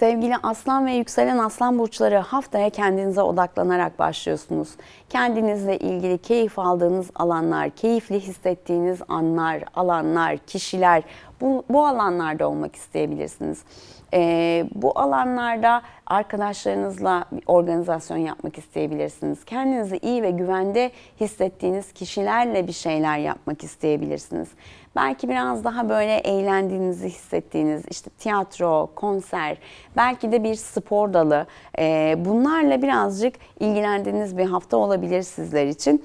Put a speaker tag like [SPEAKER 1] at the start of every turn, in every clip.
[SPEAKER 1] Sevgili aslan ve yükselen aslan burçları haftaya kendinize odaklanarak başlıyorsunuz. Kendinizle ilgili keyif aldığınız alanlar, keyifli hissettiğiniz anlar, alanlar, kişiler bu, bu alanlarda olmak isteyebilirsiniz. Ee, bu alanlarda arkadaşlarınızla organizasyon yapmak isteyebilirsiniz. Kendinizi iyi ve güvende hissettiğiniz kişilerle bir şeyler yapmak isteyebilirsiniz. Belki biraz daha böyle eğlendiğinizi hissettiğiniz işte tiyatro, konser, belki de bir spor dalı e, bunlarla birazcık ilgilendiğiniz bir hafta olabilir sizler için.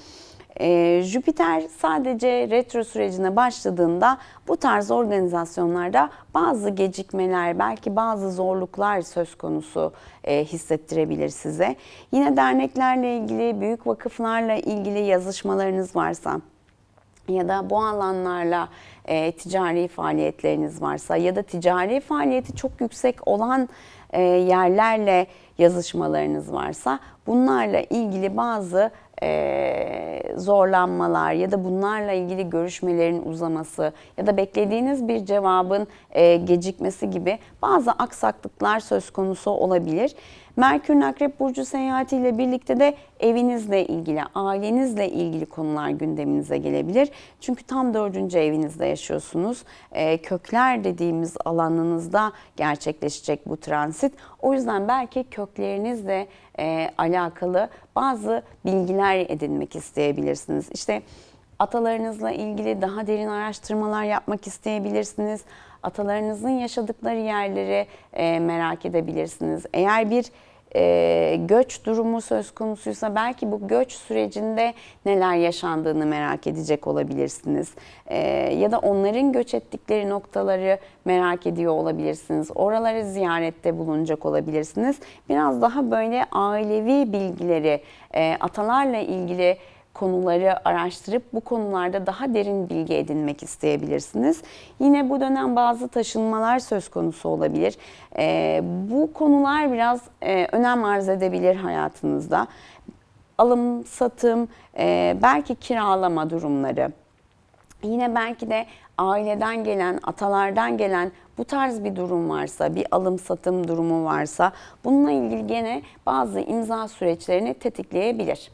[SPEAKER 1] Ee, Jüpiter sadece retro sürecine başladığında bu tarz organizasyonlarda bazı gecikmeler, belki bazı zorluklar söz konusu e, hissettirebilir size. Yine derneklerle ilgili, büyük vakıflarla ilgili yazışmalarınız varsa ya da bu alanlarla e, ticari faaliyetleriniz varsa ya da ticari faaliyeti çok yüksek olan e, yerlerle yazışmalarınız varsa bunlarla ilgili bazı e, zorlanmalar ya da bunlarla ilgili görüşmelerin uzaması ya da beklediğiniz bir cevabın e, gecikmesi gibi bazı aksaklıklar söz konusu olabilir. Merkür'ün Akrep Burcu seyahatiyle birlikte de evinizle ilgili, ailenizle ilgili konular gündeminize gelebilir. Çünkü tam dördüncü evinizde yaşıyorsunuz. E, kökler dediğimiz alanınızda gerçekleşecek bu transit. O yüzden belki köklerinizle e, alakalı bazı bilgiler edinmek isteyebilirsiniz. İşte atalarınızla ilgili daha derin araştırmalar yapmak isteyebilirsiniz. Atalarınızın yaşadıkları yerleri merak edebilirsiniz. Eğer bir e, göç durumu söz konusuysa belki bu göç sürecinde neler yaşandığını merak edecek olabilirsiniz. E, ya da onların göç ettikleri noktaları merak ediyor olabilirsiniz. Oraları ziyarette bulunacak olabilirsiniz. Biraz daha böyle ailevi bilgileri, e, atalarla ilgili konuları araştırıp bu konularda daha derin bilgi edinmek isteyebilirsiniz. Yine bu dönem bazı taşınmalar söz konusu olabilir. Ee, bu konular biraz e, önem arz edebilir hayatınızda. Alım, satım, e, belki kiralama durumları. Yine belki de aileden gelen, atalardan gelen bu tarz bir durum varsa, bir alım satım durumu varsa bununla ilgili gene bazı imza süreçlerini tetikleyebilir.